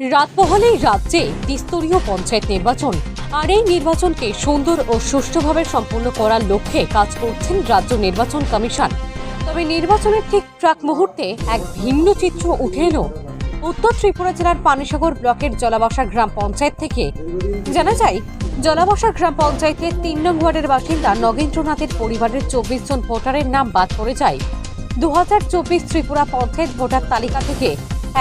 রাত পহলেই রাজ্যে দ্বিস্তরীয় পঞ্চায়েত নির্বাচন। আর এই নির্বাচনকে সুন্দর ও সুষ্ঠুভাবে সম্পন্ন করার লক্ষ্যে কাজ করছেন রাজ্য নির্বাচন কমিশন। তবে নির্বাচনের ঠিক প্রাক মুহূর্তে এক ভিন্ন চিত্র উঠে এলো। উত্তর ত্রিপুরা জেলার পানিসাগর ব্লকের জলাবাসা গ্রাম পঞ্চায়েত থেকে। জানা যায়, জলাবাসা গ্রাম পঞ্চায়েতের তিন নং ওয়ার্ডের বাসিন্দা নগেন্দ্রনাথের পরিবারের চব্বিশ জন ভোটারের নাম বাদ পড়ে যায়। দু ত্রিপুরা পঞ্চায়েত ভোটার তালিকা থেকে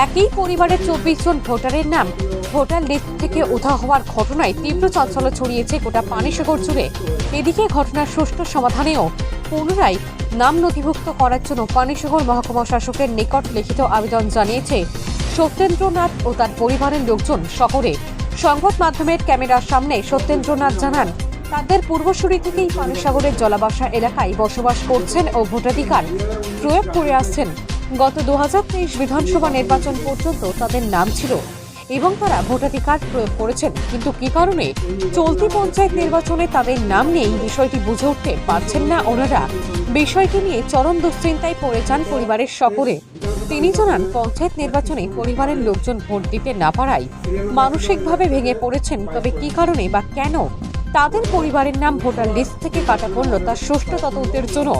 একই পরিবারের চব্বিশ জন ভোটারের নাম ভোটার লিস্ট থেকে উধাও হওয়ার ঘটনায় তীব্র চাঞ্চল্য ছড়িয়েছে গোটা পানিসাগর জুড়ে। এদিকে ঘটনার সুষ্ঠু সমাধানেও পুনরায় নাম নথিভুক্ত করার জন্য পানিসাগর মহকুমা শাসকের নিকট লিখিত আবেদন জানিয়েছে। সত্যেন্দ্রনাথ ও তার পরিবারের লোকজন শহরে সংবাদ মাধ্যমের ক্যামেরার সামনে সত্যেন্দ্রনাথ জানান, তাদের পূর্বসূরি থেকেই পানিসাগরের জলাবাসা এলাকায় বসবাস করছেন ও ভোটাধিকার প্রয়োগ করে আসছেন। গত দু হাজার তেইশ বিধানসভা নির্বাচন পর্যন্ত তাদের নাম ছিল এবং তারা ভোটাধিকার প্রয়োগ করেছেন। কিন্তু কি কারণে চলতি পঞ্চায়েত নির্বাচনে তাদের নাম নেই বিষয়টি বুঝে উঠতে পারছেন না ওনারা, বিষয়টি নিয়ে চরম দুশ্চিন্তায় পড়ে যান পরিবারের সকলে। তিনি জানান, পঞ্চায়েত নির্বাচনে পরিবারের লোকজন ভোট দিতে না পারায় মানসিকভাবে ভেঙে পড়েছেন। তবে কি কারণে বা কেন তাদের পরিবারের নাম ভোটার লিস্ট থেকে কাটা পড়ল তার সুষ্ঠু তদন্তের জন্য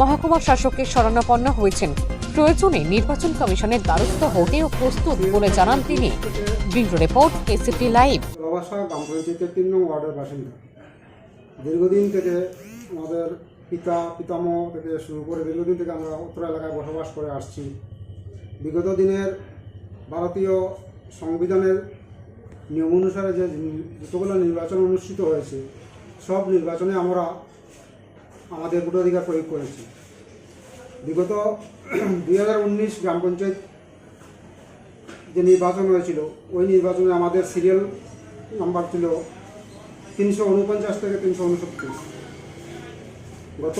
মহকুমা শাসককে শরণাপন্ন হয়েছেন। প্রয়োজনে নির্বাচন কমিশনের দ্বারস্থ হতেও প্রস্তুত বলে জানান তিনি। Bureau report, ACP live. গ্রাম পঞ্চায়েতের তিন নং ওয়ার্ডের বাসিন্দা। দীর্ঘদিন থেকে আমাদের পিতা, পিতামহ থেকে শুরু করে দীর্ঘদিন থেকে আমরা উত্তর এলাকায় বসবাস করে আসছি। বিগত দিনের ভারতীয় সংবিধানের নিয়ম অনুসারে যে যতগুলো নির্বাচন অনুষ্ঠিত হয়েছে, সব নির্বাচনে আমরা আমাদের ভোটাধিকার প্রয়োগ করেছি। বিগত দুই উনিশ গ্রাম পঞ্চায়েত যে নির্বাচন হয়েছিল, ওই নির্বাচনে আমাদের সিরিয়াল নাম্বার ছিল তিনশো উনপঞ্চাশ থেকে তিনশো উনসত্তর। গত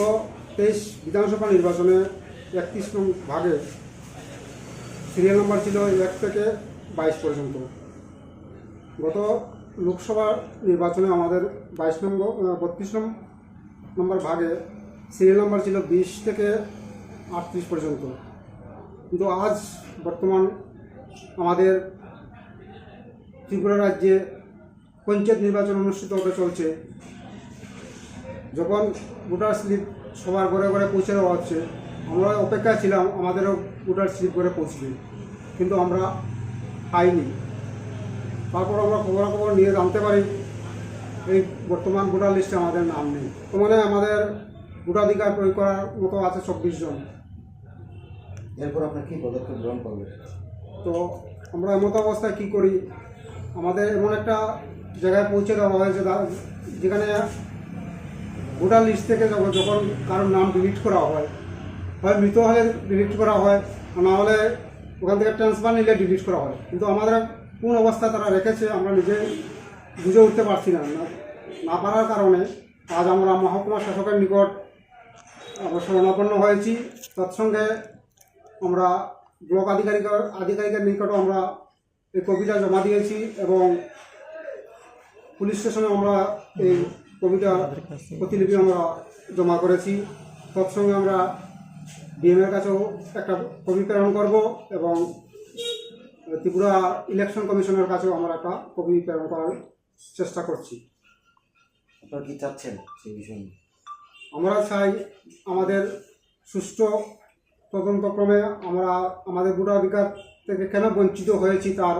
তেইশ বিধানসভা নির্বাচনে একত্রিশ ভাগে সিরিয়াল নাম্বার ছিল এক থেকে বাইশ পর্যন্ত। গত লোকসভা নির্বাচনে আমাদের বাইশ নম্বর বত্রিশ নম্বর ভাগে সিরিয়াল নাম্বার ছিল বিশ থেকে আটত্রিশ পর্যন্ত। কিন্তু আজ বর্তমান আমাদের ত্রিপুরা রাজ্যে পঞ্চায়েত নির্বাচন অনুষ্ঠিত হতে চলছে। যখন ভোটার স্লিপ সবার ঘরে ঘরে পৌঁছে দেওয়া হচ্ছে, আমরা অপেক্ষায় ছিলাম আমাদেরও ভোটার স্লিপ ঘরে পৌঁছবে। কিন্তু আমরা পাইনি। তারপর আমরা খবরাখবর নিয়ে জানতে পারি, এই বর্তমান ভোটার লিস্টে আমাদের নাম নেই। তো মানে আমাদের ভোটাধিকার প্রয়োগ করার মতো আছে চব্বিশ জন। এরপর আপনি কি পদক্ষেপ গ্রহণ করবেন তো আমরা এমত অবস্থায় কী করি? আমাদের এমন একটা জায়গায় পৌঁছে দেওয়া হয়েছে যেখানে ভোটার লিস্ট থেকে যখন যখন কারোর নাম ডিলিট করা হয় হয় মৃত হলে ডিলিট করা হয় না হলে ওখান থেকে ট্রান্সফার নিলে ডিলিট করা হয়। কিন্তু আমাদের কোন অবস্থায় তারা রেখেছে আমরা নিজে বুঝে উঠতে পারছি না না- পারার কারণে আজ আমরা মহকুমা শাসকের নিকট শরণাপন্ন হয়েছি। তৎসঙ্গে আমরা ব্লক আধিকারিকের আধিকারিকের নিকটও আমরা এই কবিতা জমা দিয়েছি এবং পুলিশ স্টেশনে আমরা এই কবিতা প্রতিলিপি আমরা জমা করেছি। তৎসঙ্গে আমরা ডিএমের কাছেও একটা কবি প্রেরণ করব এবং ত্রিপুরা ইলেকশন কমিশনের কাছেও আমরা একটা কবি প্রেরণ করার চেষ্টা করছি। আপনারা কি চাচ্ছেন সেই বিষয়ে আমরা চাই আমাদের সুষ্ঠু তদন্তক্রমে আমরা আমাদের ভোটাধিকার থেকে কেন বঞ্চিত হয়েছি তার